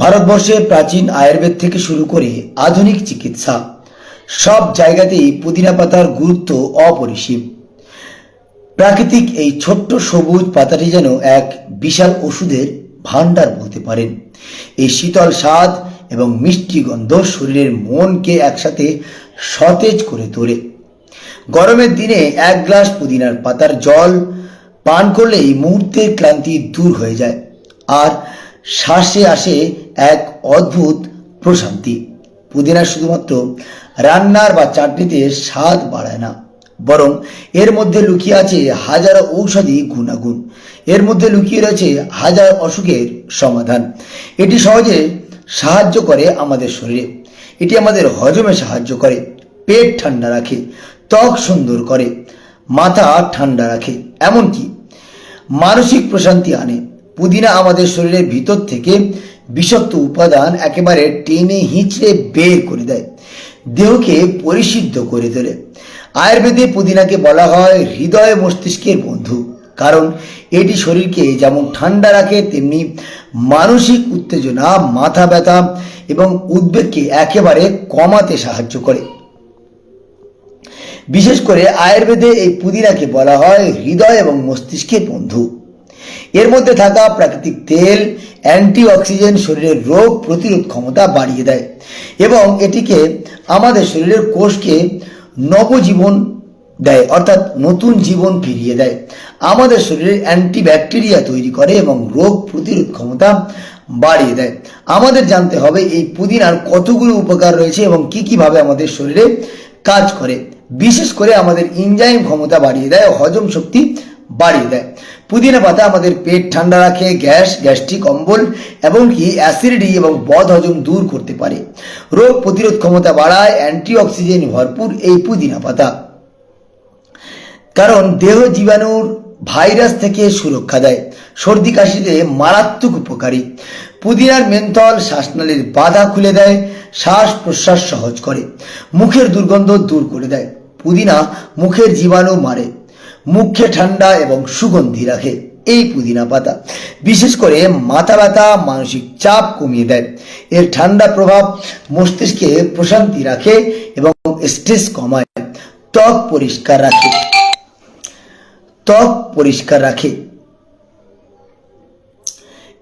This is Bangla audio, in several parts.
ভারতবর্ষে প্রাচীন আয়ুর্বেদ থেকে শুরু করে আধুনিক চিকিৎসা, সব জায়গাতেই পুদিনা পাতার গুরুত্ব অপরিসীম। প্রাকৃতিক এই ছোট্ট সবুজ পাতাটি যেন এক বিশাল ওষুধের ভাণ্ডার বলতে পারেন। এই শীতল স্বাদ এবং মিষ্টি গন্ধ শরীরের মনকে একসাথে সতেজ করে তোলে। গরমের দিনে এক গ্লাস পুদিনার পাতার জল পান করলেই মুহূর্তের ক্লান্তি দূর হয়ে যায়। আর শ্বাসে আসে এক অদ্ভুত প্রশান্তি। পুদিনা শুধুমাত্র রান্নার বা চাটনিতে স্বাদ বাড়ায় না, বরং এর মধ্যে লুকিয়ে আছে হাজারো ঔষধি গুণাগুণ। এর মধ্যে লুকিয়ে রয়েছে হাজার অসুখের সমাধান। এটি সহজে সাহায্য করে আমাদের শরীরে। এটি আমাদের হজমে সাহায্য করে, পেট ঠান্ডা রাখে, ত্বক সুন্দর করে, মাথা ঠান্ডা রাখে। এমনকি মানসিক প্রশান্তি আনে। পুদিনা আমাদের শরীরের ভিতর থেকে বিষাক্ত উপাদান একেবারে টেনে হিঁচড়ে বের করে দেয়। দেহকে পরিশুদ্ধ করে তোলে। আয়ুর্বেদে পুদিনাকে বলা হয় হৃদয় মস্তিষ্কের বন্ধু। কারণ এটি শরীরকে যেমন ঠান্ডা রাখে, তেমনি মানসিক উত্তেজনা, মাথা ব্যথা এবং উদ্বেগকে একেবারে কমাতে সাহায্য করে। বিশেষ করে আয়ুর্বেদে এই পুদিনাকে বলা হয় হৃদয় এবং মস্তিষ্কের বন্ধু। এর মধ্যে থাকা প্রাকৃতিক তেল অ্যান্টি অক্সিজেন শরীরের রোগ প্রতিরোধ ক্ষমতা বাড়িয়ে দেয় এবং এটিকে আমাদের শরীরের কোষকে নবজীবন দেয়, অর্থাৎ নতুন জীবন ফিরিয়ে দেয়। আমাদের শরীরে অ্যান্টি ব্যাকটেরিয়া তৈরি করে এবং রোগ প্রতিরোধ ক্ষমতা বাড়িয়ে দেয়। আমাদের জানতে হবে এই পুদিনার কতগুলো উপকার রয়েছে এবং কি কীভাবে আমাদের শরীরে কাজ করে। বিশেষ করে আমাদের ইনজাইম ক্ষমতা বাড়িয়ে দেয় হজম শক্তি বাড়িয়ে দেয়। পুদিনা পাতা আমাদের পেট ঠান্ডা রাখে, গ্যাস, গ্যাস্ট্রিক অম্বল এবং কি অ্যাসিডিটি এবং বদ হজম দূর করতে পারে। রোগ প্রতিরোধ ক্ষমতা বাড়ায় অ্যান্টি অক্সিজেন ভরপুর এই পুদিনা পাতা। কারণ দেহ জীবাণুর ভাইরাস থেকে সুরক্ষা দেয়। সর্দি কাশিতে মারাত্মক উপকারী। পুদিনার মেন্থল শ্বাসনালীর বাধা খুলে দেয় শ্বাস প্রশ্বাস সহজ করে। মুখের দুর্গন্ধ দূর করে দেয়। পুদিনা মুখের জীবাণু মারে। মুখে ঠান্ডা এবং সুগন্ধি রাখে এই পুদিনা পাতা। বিশেষ করে মাথা ব্যথা, মানসিক চাপ কমিয়ে দেয়। এর ঠান্ডা প্রভাব মস্তিষ্কে প্রশান্তি রাখে এবং স্ট্রেস কমায়। ত্বক পরিষ্কার রাখে। ত্বক পরিষ্কার রাখে।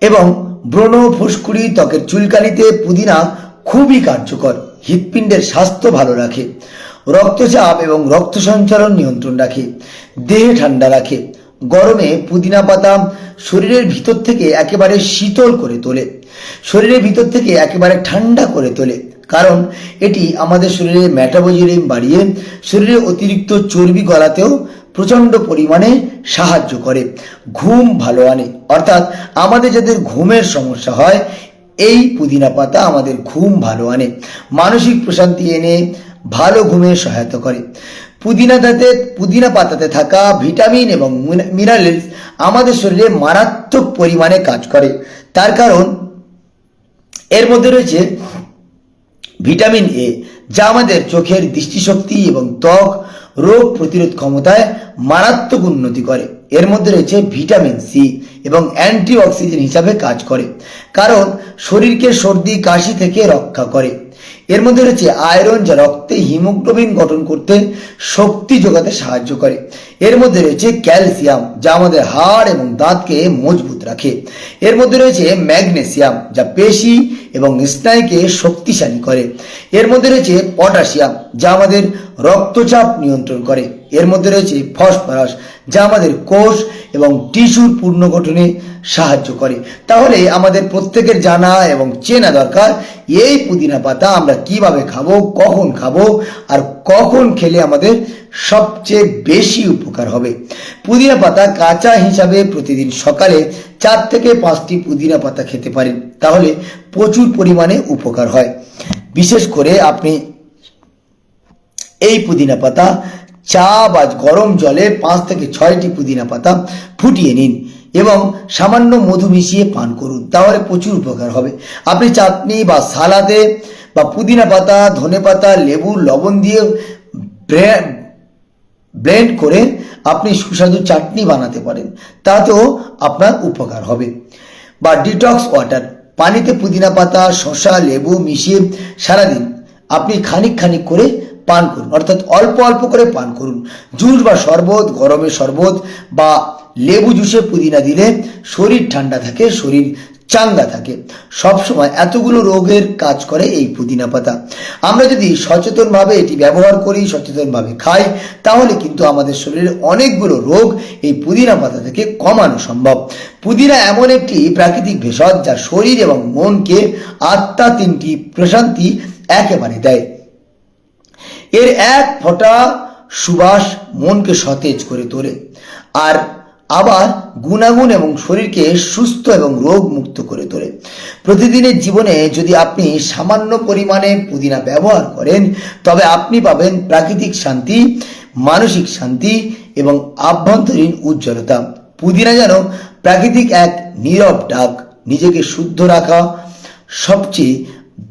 এবং ব্রণ ফুসকুড়ি ত্বকের চুলকানিতে পুদিনা খুবই কার্যকর। হৃৎপিণ্ডের স্বাস্থ্য ভালো রাখে। রক্তচাপ এবং রক্ত সঞ্চালন নিয়ন্ত্রণ রাখে, দেহে ঠান্ডা রাখে, গরমে পুদিনা পাতা শরীরের ভিতর থেকে একেবারে শীতল করে তোলে, শরীরের ভিতর থেকে একেবারে ঠান্ডা করে তোলে, কারণ এটি আমাদের শরীরে ম্যাটাবলিজম বাড়িয়ে শরীরে অতিরিক্ত চর্বি গলাতেও প্রচণ্ড পরিমাণে সাহায্য করে, ঘুম ভালো আনে। অর্থাৎ আমাদের যাদের ঘুমের সমস্যা হয়, এই পুদিনা পাতা আমাদের ঘুম ভালো আনে। মানসিক প্রশান্তি এনে ভালো ঘুমে সহায়তা করে। পুদিনাতে পুদিনা পাতাতে থাকা ভিটামিন এবং মিনারেলস আমাদের শরীরে মারাত্মক পরিমাণে কাজ করে। তার কারণ, এর মধ্যে রয়েছে ভিটামিন এ, যা আমাদের চোখের দৃষ্টিশক্তি এবং ত্বক রোগ প্রতিরোধ ক্ষমতায় মারাত্মক উন্নতি করে। এর মধ্যে রয়েছে ভিটামিন সি এবং অ্যান্টি অক্সিজেন হিসাবে কাজ করে, কারণ শরীরকে সর্দি, কাশি থেকে রক্ষা করে। এর মধ্যে রয়েছে আয়রন, যা রক্তে হিমোগ্লোবিন গঠন করতে শক্তি যোগাতে সাহায্য করে। এর মধ্যে রয়েছে ক্যালসিয়াম, যা আমাদের হাড় এবং দাঁতকে মজবুত রাখে। এর মধ্যে রয়েছে ম্যাগনেসিয়াম, যা পেশি এবং স্নায়ুকে শক্তিশালী করে। এর মধ্যে রয়েছে পটাশিয়াম যা আমাদের রক্তচাপ নিয়ন্ত্রণ করে। এর মধ্যে রয়েছে ফসফরাস, যা আমাদের কোষ এবং টিস্যুর পুনর্গঠনে সাহায্য করে। তাহলে আমাদের প্রত্যেকের জানা এবং চেনা দরকার, এই পুদিনা পাতা আমরা কীভাবে খাব, কখন খাব, আর কখন খেলে আমাদের সবচেয়ে বেশি উপকার হবে। পুদিনা পাতা কাঁচা হিসাবে প্রতিদিন সকালে চার থেকে পাঁচটি পুদিনা পাতা খেতে পারেন। তাহলে প্রচুর পরিমাণে উপকার হয়। বিশেষ করে আপনি এই পুদিনা পাতা, চা বা গরম জলে পাঁচ থেকে ছয়টি পুদিনা পাতা ফুটিয়ে নিন এবং সামান্য মধু মিশিয়ে পান করুন, তাহলে প্রচুর উপকার হবে। আপনি চাটনি বা সালাদে বা পুদিনা পাতা, ধনে পাতা, লেবু, লবণ দিয়ে ব্লেন্ড করে আপনি সুস্বাদু চাটনি বানাতে পারেন, তাতেও আপনার উপকার হবে। বা ডিটক্স ওয়াটার, পানিতে পুদিনা পাতা, শসা, লেবু মিশিয়ে সারাদিন আপনি খানিক খানিক করে পান করুন। অর্থাৎ অল্প অল্প করে পান করুন। জুস বা শরবত, গরমের শরবত বা লেবু জুসে পুদিনা দিলে শরীর ঠান্ডা থাকে, শরীর চাঙ্গা থাকে। সবসময় এতগুলো রোগের কাজ করে এই পুদিনা পাতা। আমরা যদি সচেতনভাবে এটি ব্যবহার করি, সচেতনভাবে খাই, তাহলে কিন্তু আমাদের শরীরের অনেকগুলো রোগ এই পুদিনা পাতা থেকে কমানো সম্ভব। পুদিনা এমন একটি প্রাকৃতিক ভেষজ যা শরীর এবং মনকে আত্মা তিনটি প্রশান্তি একেবারে দেয়। এর এক ফোঁটা সুবাস মনকে সতেজ করে তোলে, আর আবার গুণাগুণ এবং শরীরকে সুস্থ এবং রোগ মুক্ত করে তোলে। প্রতিদিনের জীবনে যদি আপনি সামান্য পরিমাণে পুদিনা ব্যবহার করেন, তবে আপনি পাবেন প্রাকৃতিক শান্তি, মানসিক শান্তি এবং আভ্যন্তরীণ উজ্জ্বলতা। পুদিনা যেন প্রাকৃতিক এক নীরব ডাক, নিজেকে শুদ্ধ রাখা, সবচেয়ে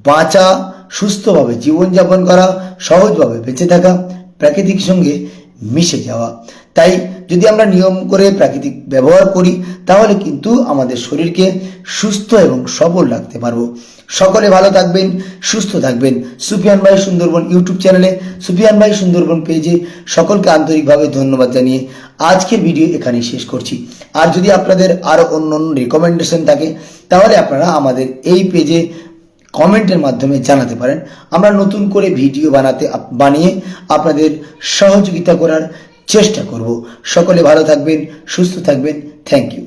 বাঁচা সুস্থভাবে জীবনযাপন করা, সহজভাবে বেঁচে থাকা, প্রাকৃতিক সঙ্গে মিশে যাওয়া। তাই যদি আমরা নিয়ম করে প্রাকৃতিক ব্যবহার করি, তাহলে কিন্তু আমাদের শরীরকে সুস্থ এবং সবল রাখতে পারব। সকলে ভালো থাকবেন, সুস্থ থাকবেন। সুফিয়ান ভাই সুন্দরবন ইউটিউব চ্যানেলে, সুফিয়ান ভাই সুন্দরবন পেজে সকলকে আন্তরিকভাবে ধন্যবাদ জানিয়ে আজকের ভিডিও এখানেই শেষ করছি। আর যদি আপনাদের আরও অন্য অন্য রেকমেন্ডেশন থাকে, তাহলে আপনারা আমাদের এই পেজে কমেন্টের মাধ্যমে জানাতে পারেন। আমরা নতুন করে ভিডিও বানাতে বানিয়ে আপনাদের সহযোগিতা করার চেষ্টা করব। সকলে ভালো থাকবেন, সুস্থ থাকবেন। Thank you.